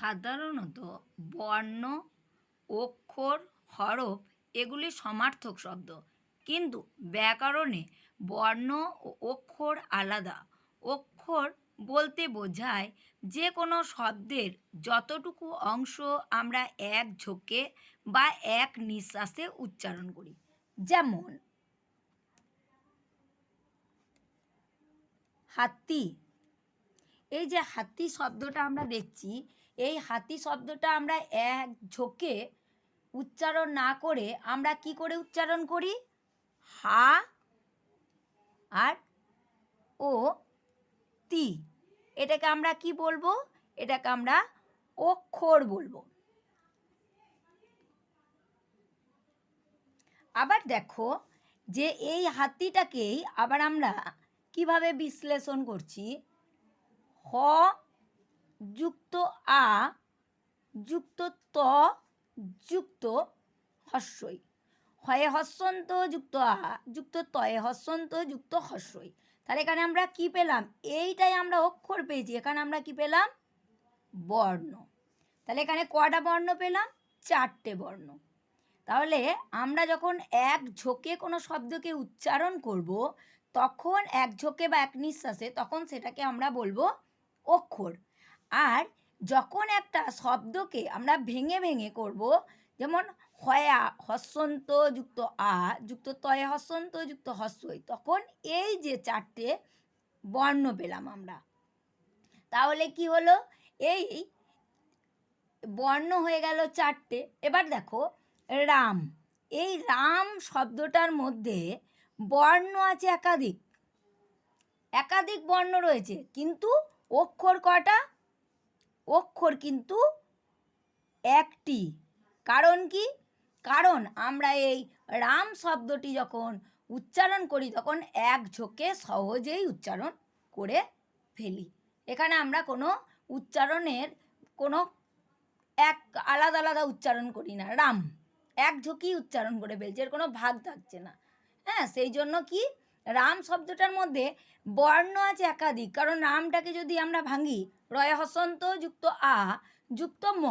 সাধারণত বর্ণ, অক্ষর, হরফ এগুলি সমার্থক শব্দ। কিন্তু ব্যাকরণে বর্ণ ও অক্ষর আলাদা। অক্ষর বলতে বোঝায় যে কোনো শব্দের যতটুকু অংশ আমরা এক ঝোঁকে বা এক নিঃশ্বাসে উচ্চারণ করি। যেমন, হাতি। এই যে হাতি শব্দটা আমরা দেখছি এই হাতি শব্দটা আমরা এক ঝোঁকে উচ্চারণ না করে আমরা কি করে উচ্চারণ করি? হা আর ও তি। এটাকে আমরা কি বলব? এটাকে আমরা অক্ষর বলব। আবার দেখো যে এই হাতিটাকেই আবার আমরা কীভাবে বিশ্লেষণ করছি? হ যুক্ত আ, যুক্ত ত, যুক্ত হস্যই হয়ে হস্যন্ত যুক্ত আ, যুক্ত তয়ে হস্যন্ত যুক্ত হস্যই তাহলে এখানে আমরা কি পেলাম? এইটাই আমরা অক্ষর পেয়েছি। এখানে আমরা কি পেলাম? বর্ণ। তাহলে এখানে কটা বর্ণ পেলাম? চারটে বর্ণ। তাহলে আমরা যখন এক ঝোঁকে কোনো শব্দকে উচ্চারণ করব, তখন এক ঝোঁকে বা এক নিঃশ্বাসে তখন সেটাকে আমরা বলব অক্ষর। আর যখন একটা শব্দকে আমরা ভেঙে ভেঙে করব, যেমন হয়া হস্যন্ত যুক্ত আ, যুক্ত তয়ে হস্যন্ত যুক্ত হস্যই, তখন এই যে চারটে বর্ণ পেলাম আমরা। তাহলে কি হলো? এই বর্ণ হয়ে গেল চারটে। এবার দেখো, রাম। এই রাম শব্দটার মধ্যে বর্ণ আছে একাধিক। একাধিক বর্ণ রয়েছে, কিন্তু অক্ষর কটা? অক্ষর কিন্তু একটি। কারণ কি? কারণ আমরা এই রাম শব্দটি যখন উচ্চারণ করি, তখন এক ঝোঁকে সহজেই উচ্চারণ করে ফেলি। এখানে আমরা কোনো উচ্চারণের কোনো এক আলাদা আলাদা উচ্চারণ করি না। রাম, এক ঝোঁকেই উচ্চারণ করে ফেলছি, এর কোনো ভাগ থাকছে না। হ্যাঁ সেই জন্য কি? রাম শব্দটার মধ্যে বর্ণ আছে একাধিক। কারণ রামটাকে যদি আমরা ভাঙি, রয় হসন্ত, যুক্ত আ, যুক্ত ম।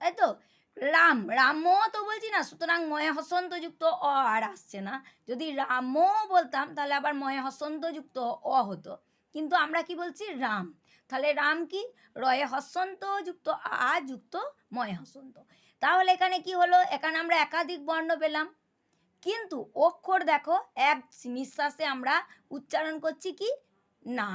তাই তো? রাম রাম তো বলছি না, সুতরাং ময় হসন্ত, যুক্ত অ আর আসছে না। যদি রাম বলতাম, তাহলে আবার ময় হসন্ত, যুক্ত অ হতো। কিন্তু আমরা কি বলছি? রাম। তাহলে রাম কি? রয়ে হসন্ত, যুক্ত আ, যুক্ত ময় হসন্ত। তাহলে এখানে কি হলো? এখানে আমরা একাধিক বর্ণ পেলাম। কিন্তু অক্ষর দেখো এক নিঃশ্বাসে আমরা উচ্চারণ করছি কি? না